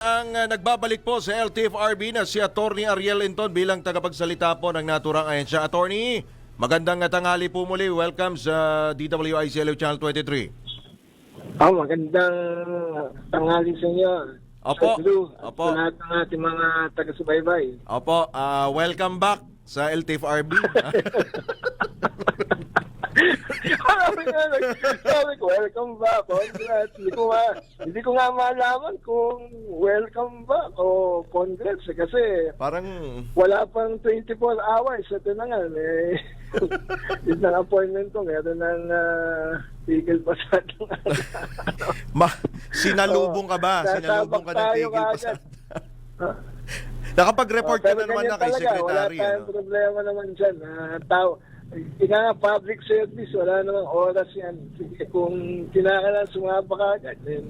Ang uh, nagbabalik po sa LTFRB na si Attorney Ariel Inton bilang tagapagsalita po ng naturang ahensya. Attorney, magandang tanghali po muli. Welcome sa DWICLU Channel 23. Oh, magandang tanghali sa inyo. Opo. Drew, at Opo. Sa lahat ng ating mga taga-subaybay. Opo, ah, welcome back sa LTFRB. sabi nga, sabi ko, welcome back. Congrats. Hindi ko nga, hindi ko nga malaman kung welcome back o congrats. Kasi Parang wala pang 24 hours. Ito na nga. Eh, yun ang appointment ko. Meron ng uh, tigil pa sa ma- sinalubong ka ba? Sinalubong ka ng tigil pa sa... Nakapag-report Oh, ka na naman na kay talaga, Secretary. Wala tayong Ano? problema naman dyan. Ah, tao, ika nga, public service, wala namang oras yan. Kung kinakailan sumaba ka agad, then,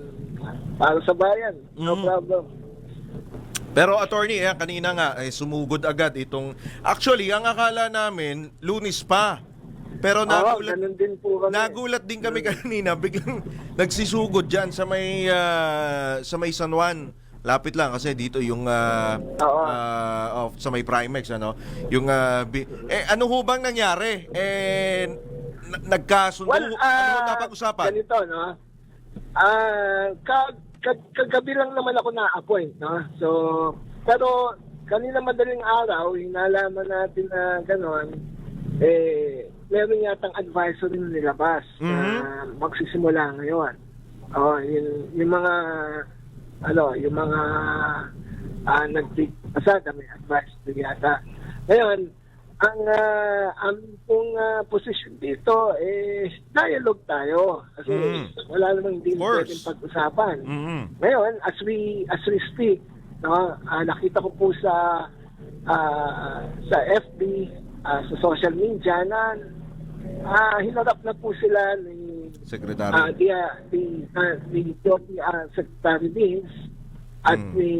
para sa bayan, no Mm. problem. Pero attorney, eh, kanina nga, eh, sumugod agad itong... Actually, ang akala namin, lunis pa. Pero nagulat, ganun din po kami. nagulat din kami kanina, biglang nagsisugod dyan sa may, ah, sa may San Juan. Lapit lang kasi dito yung Oo. ah, oh, sa may Primex ano yung ah, bi- eh ano ho bang nangyari eh n- nagkasundo Well, ano ah, ho napag-usapan Ganito, no? Ah, ka, ka, kagabi lang naman ako na-appoint, no? So, pero kanina madaling araw, inalaman natin na gano'n, eh, meron yatang advisory na nilabas na Mhm. magsisimula ngayon. Oh, yung, yung mga, ano, yung mga ah, nagpipasada, may advisory yata. Ngayon, ang uh, ang pong ah, position dito eh dialogue tayo kasi Mm. wala namang hindi pwedeng pag-usapan. Mhm. Ngayon, as we as we speak, no, ah, nakita ko po sa ah, sa FB, ah, sa social media na ah, hinarap na po sila ni secretary ah, di ah, di ah, ni Deputy ah, Secretary Dins at Mm. ni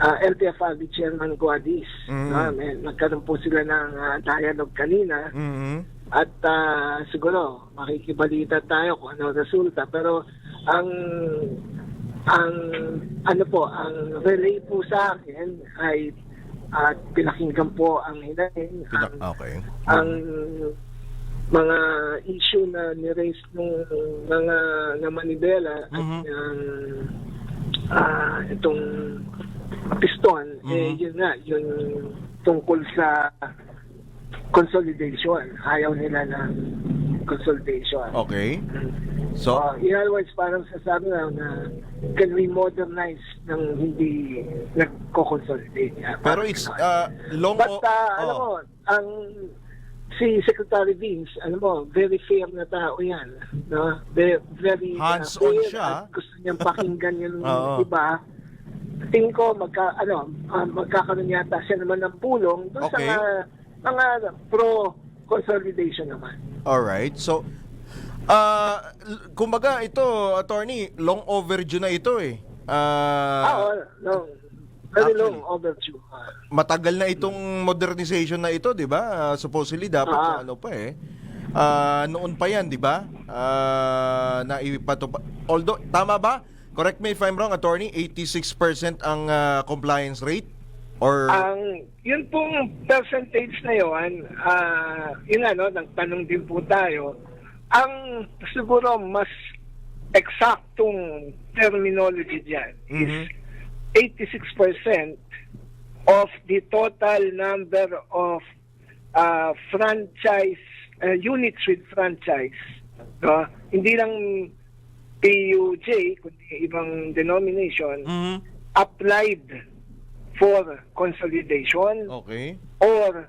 ah, LTFRB Chairman Guadis. Mm. No, may, nagkaroon po sila ng ah, dialogue kanina. Mhm. At ah, siguro makikibalita tayo kung ano resulta pero ang ang ano po ang relay po sa akin ay at pinakinggan po ang hinaing Pina- ang, okay ang mga issue na ni-raise ng mga na Manibela at Mhm. ang ah, itong piston eh Mhm. yun nga yun tungkol sa consolidation ayaw nila ng consolidation okay so so in other words parang sasabi na na can we modernize ng hindi nagko-consolidate Yeah, pero parang it's ganon. uh, long But o- alam oh. mo, ang si Secretary Vince, alam mo, very fair na tao yan. No? Very, very uh, Hands-on fair siya. At gusto niyang pakinggan yung Oo. iba. Tingin ko, magka, ano, ah, magkakaroon yata siya naman ng pulong doon Okay. sa mga, mga pro-consolidation naman. Alright. So, ah, l- kumbaga ito, attorney, long overdue na ito eh. Ah, Ah, oh, long, very actually. long overdue. Matagal na itong modernization na ito, 'di ba? Ah, supposedly dapat Ah. ano pa eh. Ah, noon pa 'yan, 'di ba? Ah, naipatupa. Although tama ba? Correct me if I'm wrong, attorney, 86% ang ah, compliance rate or Ang yun pong percentage na yun, ah yun ano, nagtanong din po tayo, ang siguro mas eksaktong terminology diyan Mhm. is 86% of the total number of ah, franchise ah, units with franchise. No? Hindi lang PUJ, kundi ibang denomination, Mhm. applied for consolidation Okay. or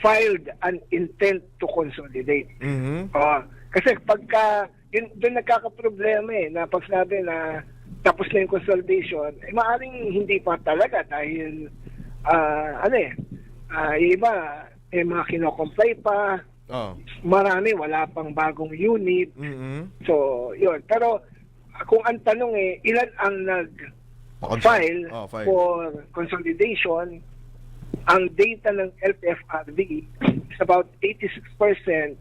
filed an intent to consolidate. Mhm. Oh, kasi pagka yun doon nagkakaproblema eh na pag sinabi na tapos na yung consolidation, eh maaring hindi pa talaga dahil ah, ano eh yung iba eh mga kinocomply pa, Oh. marami wala pang bagong unit. Mhm. So, yun. Pero kung ang tanong eh ilan ang nag file Oh, file. for consolidation, ang data ng LTFRB is about 86%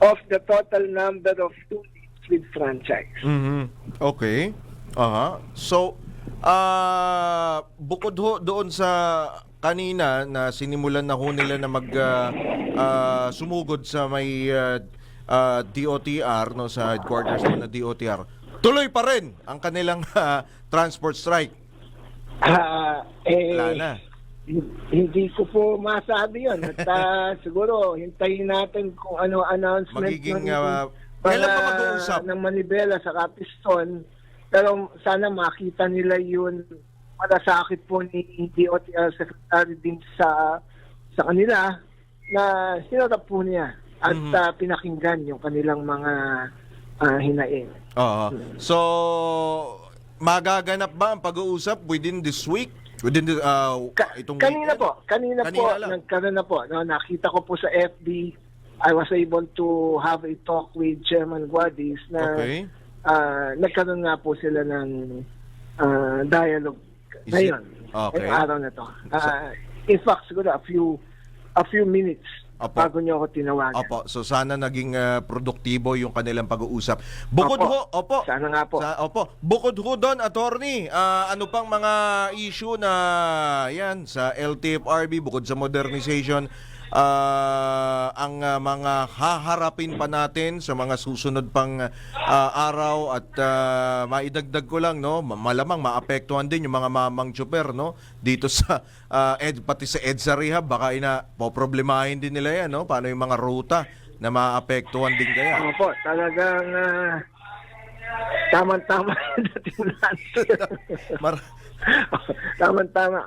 of the total number of units with franchise. Mhm. Okay. Aha. So ah, bukod ho doon sa kanina na sinimulan na ho nila na mag ah, ah, sumugod sa may ah, ah, DOTR no sa headquarters na DOTR. Tuloy pa rin ang kanilang ah, transport strike. Ah, eh, Wala na. hin- hindi ko po masabi yun. At ah, siguro, hintayin natin kung ano announcement Magiging, ng, ah, mga- kailan ba mag-uusap? ng Manibela sa Capiston. Pero sana makita nila yun malasakit po ni DOTR Secretary din sa sa kanila na sinurap po niya at Mhm. ah, pinakinggan yung kanilang mga ah, hinaing. Oo. So magaganap ba ang pag-uusap within this week? Within the, ah, Ka- itong kanina weekend? po, kanina, po, Kanina lang. nagkaroon na po. No, nakita ko po sa FB, I was able to have a talk with Chairman Guadis na Okay. Ah, nagkaroon nga po sila ng ah, dialogue Is it- ngayon. Okay. ngayong araw na to. Ah, in fact, siguro a few a few minutes Opo. bago niyo ako tinawagan. Opo, so sana naging ah, produktibo yung kanilang pag-uusap. Bukod Opo. ho, opo. Sana nga po. Sa, opo. Bukod ho doon, attorney, ah, ano pang mga issue na yan sa LTFRB bukod sa modernization ah, ang ah, mga haharapin pa natin sa mga susunod pang ah, araw at ah, maidagdag ko lang no ma- malamang maapektuhan din yung mga mamang tsuper no dito sa ah, ed pati sa EDSA rehab baka ina poproblemahin din nila yan no paano yung mga ruta na maapektuhan din kaya Opo, talagang ah, tama-tama yung dating. Mar- Tama-tama.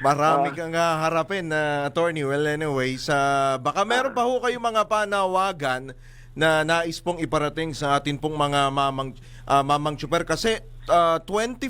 Marami Ah. kang uh, harapin na attorney. Well, anyway, sa baka meron pa ho kayong mga panawagan na nais pong iparating sa atin pong mga mamang ah, mamang super kasi ah, 24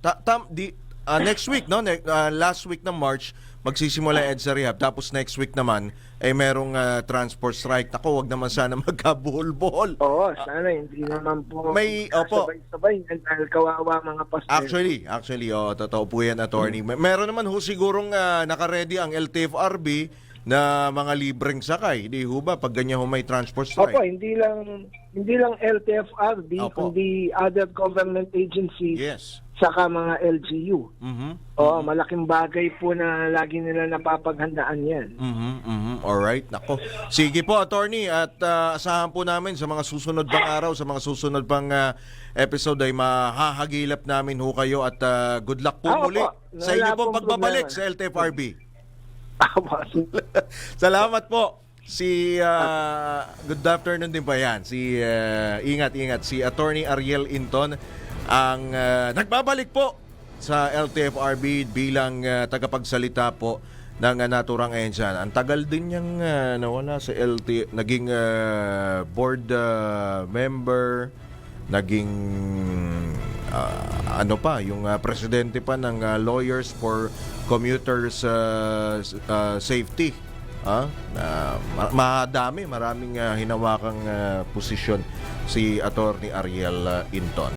ta, tam, di, ah, next week no ne- ah, last week ng March magsisimula yung EDSA rehab tapos next week naman ay merong ah, transport strike nako wag naman sana magkabuhol-buhol Oo, sana hindi naman po May- opo. sabay-sabay dahil kawawa mga pasahero. Actually, actually, oh, totoo po yan, attorney. May- Meron naman ho sigurong uh, nakaredy ang LTFRB na mga libreng sakay. Di ho ba? Pag ganyan ho may transport strike. Opo, hindi lang hindi lang LTFRB, Opo. kundi other government agencies Yes. Saka mga LGU. Mhm. Oo, malaking bagay po na lagi nila napapaghandaan yan. Mhm. Mhm. All right. Nako. Sige po, attorney, at uh, asahan po namin sa mga susunod pang araw, sa mga susunod pang uh, episode ay mahahagilap namin ho kayo at uh, good luck po Ah, muli sa Wala inyo pong pagbabalik problema. sa LTFRB. Salamat po. Si ah, good afternoon din pa yan. Si ah, ingat ingat si Attorney Ariel Inton ang ah, nagbabalik po sa LTFRB bilang ah, tagapagsalita po ng uh, naturang ahensya. Ang tagal din niyang ah, nawala sa LT naging ah, board ah, member, naging ah, ano pa, yung ah, presidente pa ng ah, Lawyers for Commuters s- ah, Safety. Ah, ma- madami, maraming ah, hinawakang ah, posisyon si Attorney Ariel ah, Inton.